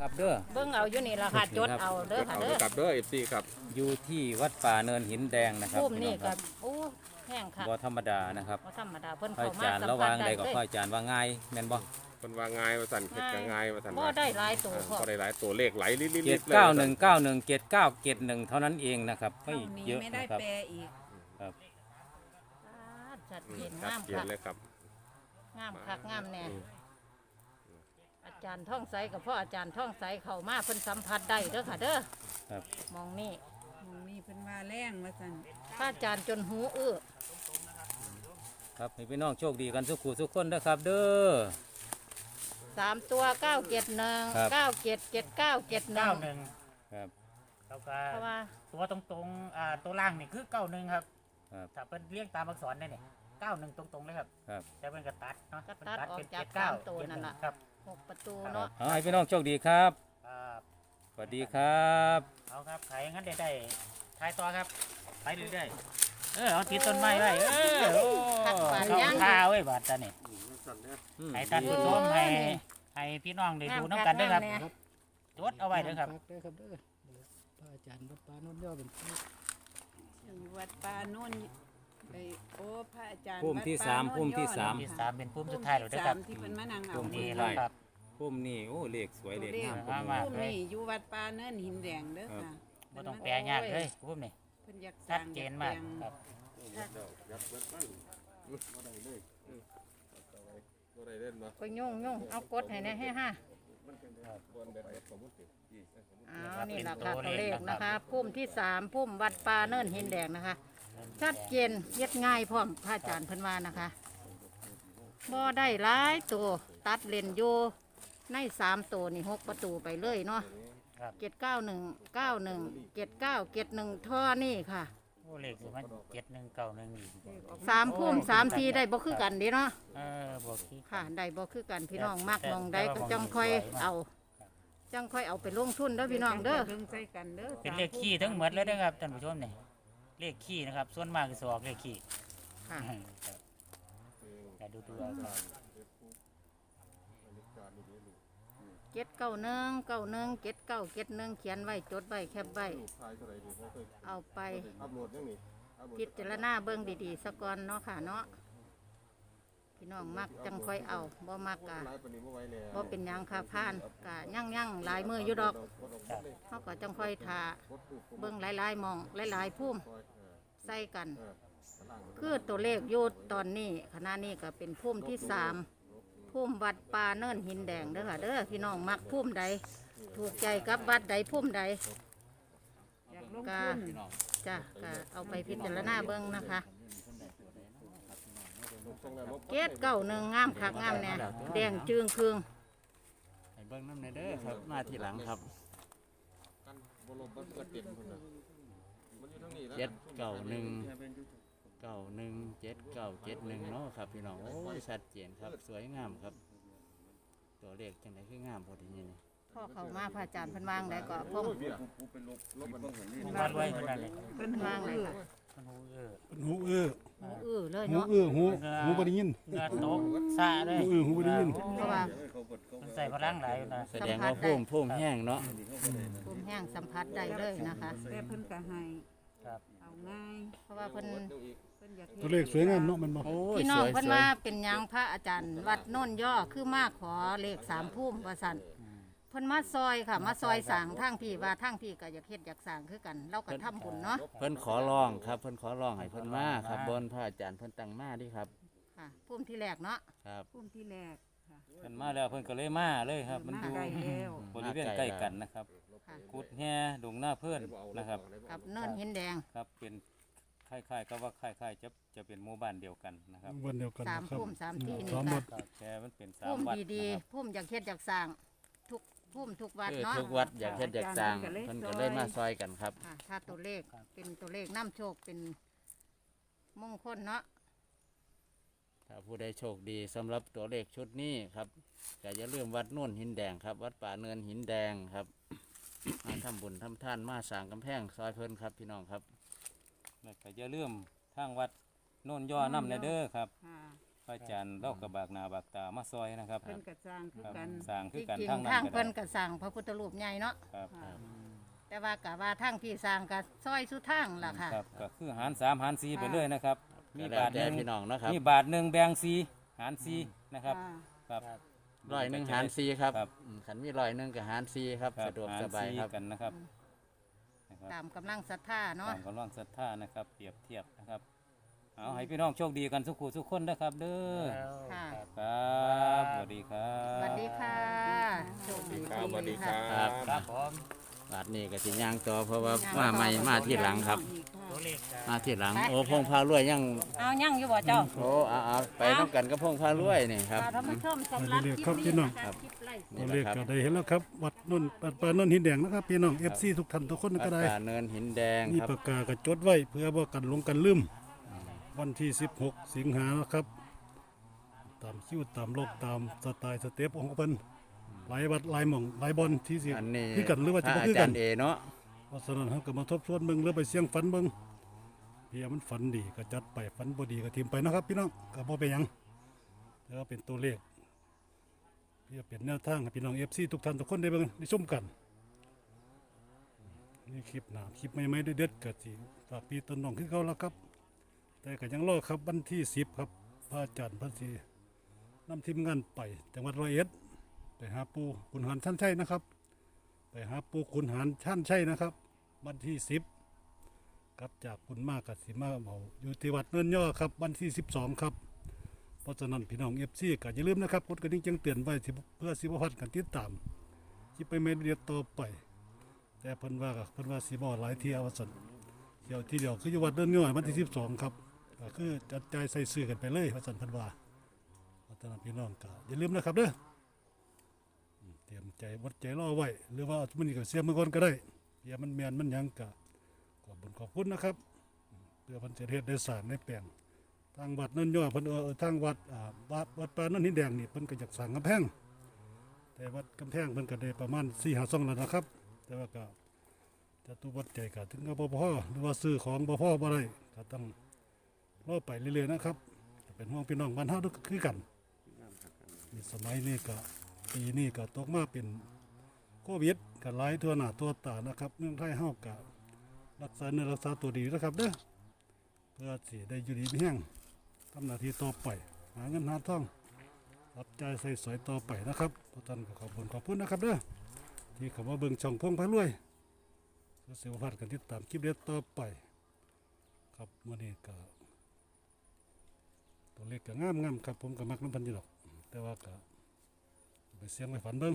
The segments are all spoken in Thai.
ครับเด้อเบิ่งเอาอยู่นี่ล่ะค่ะจดเอาเด้อค่ะเอาเด้เด้ออครับเด้อเอฟซีครับอยู่ที่วัดป่าเนินหินแดงนะครับพุ่มนี่พี่ก็องครับโอ้แห้งค่ะบ่ธรรมดานะครับบ่ธรรมดาเพิ่นพระเข้าอามาจารย์สัมระผัวาสงได้ใดก็เลพระยอาจารย์ว่าง่ายแม่นบ่คนว่าง่ายว่าสั่นเผ็ดก็ง่ายว่าสั่นบ่ได้หลายตัวพอก็ได้หลายตัวเลขไหลลิลิเจ็ดเก้าหนึ่งเก้าหนึ่งเจ็ดเก้าเจ็ดหนึ่งเท่านั้นเองนะครับไม่เท่านี้เยอะไม่ได้นะครับแปลอีกครับชัดอืเจมนชัดงามเจนคักเลยครับงามคักงามแน่ อืมอาจารย์ท่องใสกับพ่ออาจารย์ท่องใสเข้ามาเพิ่นสัมผัสได้เด้อค่ะเด้อครับ มองนี่หมองนี่เพิ่นว่าแรงว่าซั่นพระอาจารย์จนหูอื้อครับให้พี่น้องโชคดีกันทุกคู่ทุกคนนะครับ เด้อ สามตัวเก้าเจ็ดหนึ่งครับ เก้าเจ็ดเจ็ดเก้าเจ็ดหนึ่เก้างหนึ่งครับแล้วก็เพราะว่าตัวตรงๆอ่าตัวล่างนี่คือเก้าหนึ่งครับครับถ้าเป็นเรียงตามอักษรได้เนี่ยเก้าหนึ่งตรงๆเลยครับ ครับ แต่เป็นกระตัดเนาะกระตัดเป็นออกเป็นจากเจ็ดเก้าสามตัวนั่นล่ะครับ หกประตูเนาะเอาให้พี่น้องโชคดีครับอ่าสวัสดีครับ เอาครับขายงั้นได้ได้ขายต่อครับไปเรื่อยๆเออเอาติดต้นไม้ไว้เออโอ้ขัดฝาดเข้ายังท่าไว้บาดตานี่อืมให้ท่านผู้ชมให้ให้พี่น้องได้ดูน้ำกันด้วยครับงามคักงามแน่จดเอาไว้ด้วยครับเด้อครับเด้อพระอาจารย์วัดป่าโนนย่อเป็นผู้อยู่วัดป่าโน่น ไปโอ้พระอาจารย์พุ่มที่วัดป่สามโน่นพุ่มที่ย่อสาม ที่สามเป็นปุ่มสุดท้ายแล้วพุ่ด้วยมครับที่สามที่เพิ่นมานั่งเอาพุ่มที่ นี่ไล่ครับ พุ่มนี่โอ้เลขสวยเลขงามมากพุ่มมากพุ่มนี่อยู่วัดป่าเนินหินแดงเด้อค่ะไม่ต้องแปลยากเลยปุ่มนี่เพิ่นอยากสชัร้าดงเจอยานกมากแปลงครับ บ่ได้เล่นเนาะก็ยุ่งยุ่งเอากดให้แน่ให้ห้าเอานี่แหละค่ะตัวเลขนะคะพุ่มที่สามพุ่มวัดป่าเนินหินแดงนะคะ ชัดเจนเย็ดง่ายพร้อมพระอาจารย์เพิ่นว่านะคะบ่ได้หลายตัวตัดเลนโยในสามตัวนี่หกประตูไปเลยเนาะครับ เจ็ดเก้าหนึ่งเก้าหนึ่งเจ็ดเก้าเจ็ดหนึ่งท่อนี่ค่ะโอ้เลขสิมันเจ็ดหนึ่งเก้าหนึ่งอีกสามพุ่มสามทีได้บ่คือกันเดีเนาะเออบอกที่ ค่ะได้บ่คือกันพี่น้องมักมองได้ก็จังค่อยเอาจังค่อยเอาไปลงทุนเด้อพี่น้องเด้อเบิ่งใส่กันเด้อเป็นเลขขี้ทั้งหมดเลยนะครับท่านผู้ชมนี่ เลขขี้นะครับ ส่วนมากคือสออกเลขขี้ค่ะ ครับแต่ดูตัวครับ เจ็ดเก้าหนึ่งเก้าหนึ่งเจ็ดเก้าเจ็ดหนึ่งเขียนไว้จดไว้แคบไว้ทายเท่าไหร่ดีบ่เคยเอาไป อัพโหลดยังนี่อัพโหลด พิจารณาเบิ่งดีๆสะก่อนเนาะค่ะเนาะ พี่น้องมักจังค่อยเอาบ่มักกะหลายปานนี้บ่ไหวแล้วบ่เป็นหยังค่ะผ่านกะยั่งยั่งๆหลายมืออยู่ดอกครับเขาก็จังค่อยทาเบิ่งหลายๆหมองหลายๆพุ่มใส่กัน คือตัวเลขอยู่ตอนนี้ขณะนี้ก็เป็นพุ่มที่สามพุ่มวัดป่าเนินหินแดงเด้อค่ะเด้อพี่น้องมักพุ่มใด ถูกใจกับวัดใดพุ่มใดอยากลงก็ทุนจ้ะก็เอาไปพิจารณาเบิ่งนะคะ เกตเก้าหนึ่งงามคักงามแน่แดงจึงคืงให้เบิ่งน้ำในเด้อครับ มาทีหลังครับกันบ่ลบบ่เต็มพุ่นน่ะมันอยู่ทางนี้แล้วเจ็ดเก้าหนึ่งเก้าหนึ่งเจ็ดเก้าเจ็ดหนึ่งเนาะครับพี่น้องโอ้ยชัดเจนครับ สวยงามครับ ตัวเลขจังไดคืองามพอดีนี่พ่อเขามาพระอาจารย์เพันวางได้ก็พ่อผมว่าด้วยคนนั้นเลยเพิ่นวางเลยค่ะ มันหูเออหูอื้อหูอื้อเลยหูเนาะอื้อหูหูบ่ได้ยินเงือตกซาเลยหูอื้อหูบ่ได้ยินเพราะว่ามันใส่พลังหลายอยู่นะแสดงว่าพุ่มพุ่มแห้งเนาะพุ่มแห้งสัมผัสได้เลยนะคะ แต่เพิ่นก็ให้ครับเอาง่ายเพราะว่าเพิ่นเพิ่นอยากฮ็ดตัวเลขสวยงามเนาะมันบ่โอ้ยพี่สน้องวยเพิ่นสวว่ายเป็นหยังพระอาจารย์ วัดโน่นย่อคือมาขอเลขสามพุ่มว่าสั่นเพิ่นมาซอยค่ะ มาซอยสร้างทางพี่ว่าทางพี่ก็อยากเฮ็ดอยากสร้างคือกัน เราก็ทำบุญเนาะเพิ่นขอร้องครับ เพิ่นขอร้องให้เพิ่นมาครับบนพระอาจารย์เพิ่นตั้งมาดิครับค่ะพุ่มที่แรกเนาะครับพุ่มที่แรกค่ะ เพิ่นมาแล้วเพิ่นก็เลยมาเลยครับ มันอยู่มาไกลแล้ว บริเวณใกล้กันนะครับ ค่ะ กุดแห่ดงหน้าเพื่อนนะครับ กับเนินหินแดงครับเป็นคล้ายๆก็ว่าคล้ายๆจะจะเป็นหมู่บ้านเดียวกันนะครับวันเดียวกันสามนะครับพุ่มสามที่สานี่มวัค่ะดแค่มันเป็นสามพุ่มวัดดีนะครับๆพุ่มอยากเฮ็ดอยากสร้างทุก พุ่มทุกวัดคือเนาะทุกวัดอยากเฮ็ดอยากสร้างเพิ่นก็เลยมาซอยกันครับค่ะถ้าตัวเลขเป็นตัวเลขน้ำโชคเป็นมงคลเนาะ ถ้าผู้ใดโชคดีสำหรับตัวเลขชุดนี้ครับก็อย่าลืมวัดโน่นหินแดงครับ วัดป่าเนินหินแดงครับ มาทำบุญทำท่านมาสร้างกำแพงซอยเพิ่นครับพี่น้องครับ แล้วก็อย่าลืมทางวัดโน่นย่อน้ำในเด้อครับค่ะ พระอาจารย์เล่ากระบากหนาบากตามาซอยนะครับ เพิ่นก็สร้างคือครับกันสร้างคือที่กันจริงทั้งนั้ทางนก็เพิ่นได้ก็สร้างพระพุทธรูปใหญ่เนาะครับค่ะแต่ว่ากะว่าทางพี่สร้างก็ซอยสุดทางล่ะค่ะ ครับก็คือหารสามหารสี่ไปเลยนะครับ มีก็แล้วบาทหแต่นึ่งพี่น้องนะครับมีบาทหนึ่งแบ่งสี่หารสี่นะครับ ค่ะครับ ร้อยหนึ่งหารสี่ครับครับ อืมขันมีร้อยหนึ่งกับหารสี่ครับ ครับสะดวกหารสบายสี่ครับ กันนะครับนะครับตามกำลังศรัทธาเนาะตามกำลังศรัทธานะครับ เปรียบเทียบนะครับ เอาให้พี่น้องโชคดีกันทุกคู่ทุกคนนะครับเด้อค่ะ ครับสวัสดีครับสวัสดีค่ะโชคดีครับสวัสดีครัครับบครับผมบาทนี้ก็สิย่างต่อเพราะว่ามาใหม่มาที่หลังครับตัวเลขจะมาที่หลัง โอ้พงพารวยยังเอายั่งอยู่บ่เจ้าโอ้เอาเอาไปน้ำกันก็พงพารวยนี่ครับท่านผู้ชมสำหรับคลิปนี้นะคะคลิปไล่สนี่ดแหเลละขครับก็ได้เห็นแล้วครับ วัดนุ่นปัดปลานุ่นหินแดงนะครับพี่น้อง FC ทุกท่านทุกคนวัดก็ได้ป่าเนินหินแดงมีครับปากกากระจดไว้เพื่อว่ากันลงกันลืม วันที่ 16 สิงหานะครับ ตามคิวตามโลกตามสไตล์สเต็ปของเพิ่นหลายวัดหลายหม่องหลายบอลที่สิอันนี้คือกันหรือว่าพจะระบ่อาคือจากัรนย์เอเนาะเพราะฉะนั้นเราก็มาทบทวนเบิ่งหรือไปเสี่ยงฝันเบิ่งเพียมันฝันดีก็จัดไปฝันบ่ดีก็ทิมไปนะครับ พี่น้องก็บ่เป็นหยังแต่ว่าเป็นตัวเลขเพื่อเป็นแนวทางให้พี่น้อง FC ทุกท่านทุกคนได้เบิ่งได้ชมกันนี่คลิปหน้าคลิปใหม่ๆเด็ดๆก็สิฝากพี่ต้นน้องคือเก่าแล้วครับ แต่ก็ยังรอครับวันที่10ครับพระอาจารย์เพันธีนำทีมงานไปจังหวัดร้อยเอ็ดไปหาปูขุนหารชั้นชัยนะครับ ไปหาปูขุนหารชั้นชัยนะครับ วันที่สิบกลับจากคุณมากกับสิมาเมาอยู่ที่วัดเนินย่อครับ วันที่สิบสองครับเพราะฉะนั้นพี่น้องเอฟซีก็อย่าลืมนะครับกดกระดิ่งแจ้งเตือนไว้เพื่อสิบพัดกันติดตามที่ไปเมนเดียต่อไป แต่เพิ่นว่าก็เพิ่นว่าสิบ่หลายเที่ยวว่าซั่นเที่ยวที่เดียวคืออยู่วัดเนินย่อวันที่สิบสองครับ ก็คือจัดใจใส่ซื้อกันไปเลยว่าซั่นพิ่นวาเพราะฉะนั้นพี่น้องก็อย่าลืมนะครับเด้อเตรียมใจวัดใจรอไว้ หรือว่ามันนี่ก็เสียมือก่อนก็ได้อย่ามันแมนมันยังกะขอบคุญขอบคุณนะครับเพื่อพันเจริญได้สางได้แปลงทางวัดนั่นย่อเพิ่นเออทางวัดอ่าวัดวัดปานั่นหินแดงนี่เพิ่นก็อยากสร้างกำแพงแต่วัดกำแพงเพิ่นก็ได้ประมาณ4ี่หาซองแล้วนะครับ แต่ว่าก็จะตุวัดใจก็ถึงกับบ่พอหรือว่าซื้อของบ่พอบ่ได้ก็ต้อง รอไปเรื่อยๆนะครับก็เป็นห่วงพี่น้องบ้านเฮาทุกคือกันนี่สมัยนี้ก็ปีนี้ก็ตกมาเป็นโควิดกับหลายตัวหน้าตัวตานะครับเมืองไทยเฮากับรักษาเนื้อรักษาตัวดีนะครับเด้อเพื่อสิได้อยู่ดีมีแห้งทำหน้าที่ต่อไปหาเงินหาทองรับใจใส่สอยต่อไปนะครับพระท่านก็ขอบคุณขอบคุณนะครับเด้อที่เข้ามาเบิ่งช่องพงพระรวยสุขสิวพัฒน์กันติดตามคลิปเด็ดต่อไป ครับมื้อนี้ก็ ตัวเลขก็งามๆครับ ผมก็มักน้ำพันอยู่ดอก แต่ว่าก็ไปเสียงไปฝันเบิ่ง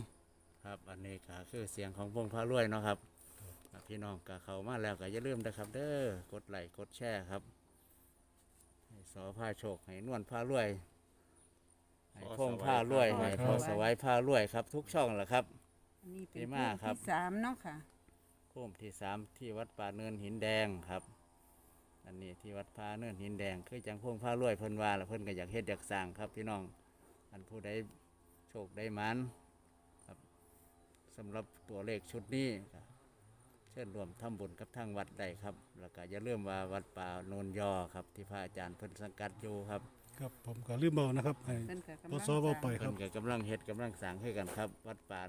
ครับ อันนี้ก็คือเสียงของพงพารวยเนาะครับครับพี่น้องก็เข้ามาแล้วก็อย่าลืมนะครับ เด้อกดไลค์กดแชร์ครับให้สอผ้าโชคให้นวลผ้ารวยให้พงผ้ารวยให้พอสวัยผ้ารวยครับ ทุกช่องแหละครับ อันนี้เป็นดีภูมากมิครับ ที่สามเนาะค่ะพุ่มที่สามที่วัดป่าเนินหินแดงครับ อันนี้ที่วัดป่าเนินหินแดงคือจังพงผ้ารวยเพิ่นว่าแล้วเพิ่นก็อยากเฮ็ดอยากสร้างครับพี่น้องอันผู้ใดโชคได้มันครับสำหรับตัวเลขชุดนี้ก็เชิญรวมทำบุญกับทางวัดได้ครับ แล้วก็อย่าลืมว่าวัดป่าโนนยอครับ ที่พระอาจารย์เพิ่นสังกัดอยู่ครับครับผมก็ลืมเบานะครับให้เพิ่นก็กำพลัองสอเบาไปคเพิ่รับนก็กำลังเฮ็ดกำลังสร้างให้กันครับ วัดป่า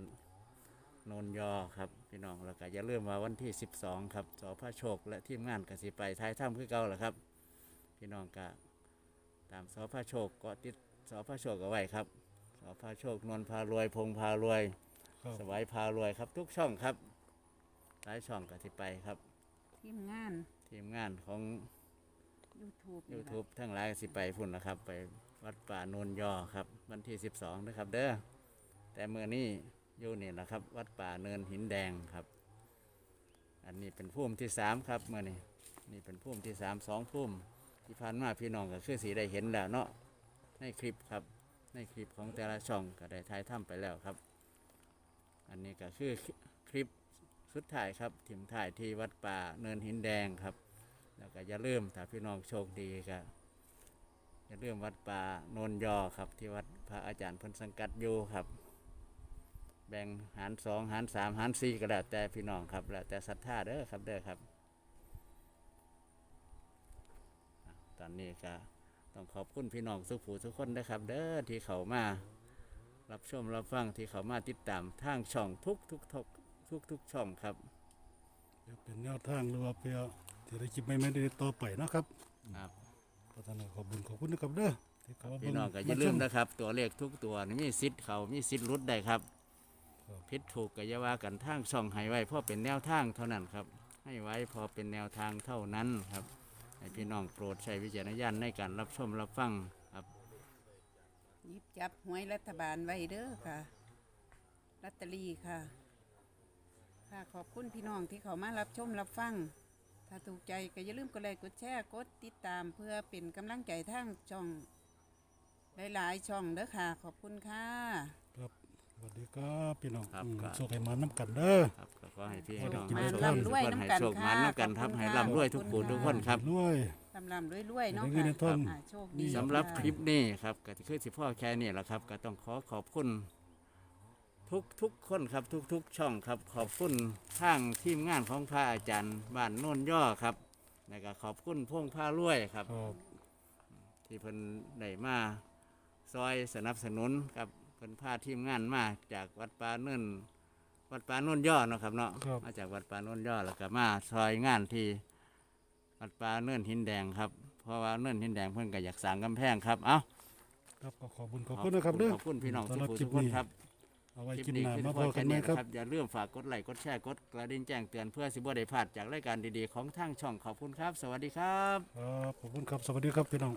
โนนยอครับพี่น้องแล้วก็อย่าลืมว่าวันที่ 12 ครับสอพระโชค และทีมงานกสิไปท้ายถ้ำคือเก่าแหละครับ พี่น้องก็ตามสอพระโชคก็ติดสอพระโชคเอาไว้ครับสอพระโชคนวลพารวย พงพารวย ครับ สวายพารวยครับ ทุกช่องครับหลายช่องกสิไปครับ ทีมงาน ทีมงานของ YouTube นี่ยูล่ะทูบทั้งหลายสิไปพุ่นนะครับ ไปวัดป่าโนนยอครับ วันที่ 12นะครับ เด้อแต่เมื่อนี้ อยู่นี่นะครับ วัดป่าเนินหินแดงครับ อันนี้เป็นพุ่มที่สามครับเมื่อนี้นี่เป็นพุ่มที่สามสองพุ่มที่ผ่านมาพี่น้องก็คือสีได้เห็นแล้วเนาะในคลิปครับ ในคลิปของแต่ละช่องก็ได้ถ่ายทำไปแล้วครับ อันนี้ก็คือคลิปสุดท้ายครับถิ่มถ่ายที่วัดป่าเนินหินแดงครับ แล้วก็อย่าลืมถ้าพี่น้องโชคดีก็อย่าลืมวัดป่าโนนยอครับ ที่วัดพระอาจารย์พนสังกัดอยู่ครับ แบ่งหารสองหารสามหารสี่ก็แล้วแต่พี่น้องครับแล้วแต่ศรัทธาเด้อครับเด้อครับอะตอนนี้ก็ต้องขอบคุณพี่น้องสุขผูทุกคนนะครับ เด้อที่เขามารับชมรับฟังที่เขามาติดตามทางช่องทุกทุกทุกทุกทุกช่องครับเดี๋ยวเป็นแนวทางหรือว่าเพื่อที่ได้คลิปใหม่ๆได้ต่อไปนะครับครับพัฒนาขอบคุญขอบคุณนะครับเด้อที่เขามาพี่น้องก็อย่าชลืมนะครับ ตัวเลขทุกตัวนี่มีสิทธิ์เขามีสิทธิ์รุดได้ครับครับ ผิดถูกก็อย่าว่ากันทางช่องให้ไว้พราะเป็นแนวทางเท่านั้นครับ ให้ไว้พอเป็นแนวทางเท่านั้นครับให้พี่น้องโปรดใช้วิจารณญาณในการรับชมรับฟังครับหยิบจับหวยรัฐบาลไว้เด้อค่ะลอตเตอรี่ค่ะ ค่ะขอบคุณพี่น้องที่เขามารับชมรับฟัง ถ้าถูกใจก็อย่าลืมกดไลค์กดแชร์กดติดตามเพื่อเป็นกำลังใจทางช่องหลายๆช่องเด้อค่ะ ขอบคุณค่ะ วัสดีครับพี่น้องครับอืมครับโชคให้มาน้ำกันเด้อ ครับก็ขอให้พี่ให้น้องมาให้โชคร่ำทุรกวยคนน้ำให้กันโชคค่ะมันน้ำกันครับขอบคุณให้ค่ะร่ำรวยทุกขอบผู้คุณทุกค่ะคนครับรวย ลำลำๆรวยๆเนาะได้เงินค่ะในท่อนอ่าโชคดีสำหรับะคลิปนี้ครับก็คือสิพ่อแค่นี้แหละครับ ก็ต้องขอขอบคุณ ทุกทุกคนครับทุกทุกช่องครับ ขอบคุณทางทีมงานของพระอาจารย์บ้านโน่นย่อครับแล้วก็ขอบคุณพงผ้ารวยครับ ครับที่เพิ่นได้มาซอยสนับสนุนครับเพิ่นพาทีมงานมาจากวัดป่าเนินวัดป่าโน่นย่อเนาะครับเนาะครับ มาจากวัดป่าโน่นย่อแล้วก็มาซอยงานที่วัดป่าเนินหินแดงครับ เพราะว่าเนินหินแดงเพิ่นก็อยากสร้างกำแพงครับเอ้าครับก็ขอบคุณขอบคุณนะครับเด้อขอบคุณพี่น้องสำทุกหรับผู้คลิทุปกคนนี้ครับ เอาไว้คลิปกินนี้หน้าคือมาพพออกัแค่นไหมนี้ครับครับ อย่าลืมฝากกดไลค์กดแชร์กดกระดิ่งแจ้งเตือนเพื่อสิบ่ได้พลาดจากรายการดีๆ ของทางช่องขอบคุณครับ สวัสดีครับ ครับขอบคุณครับ สวัสดีครับพี่น้อง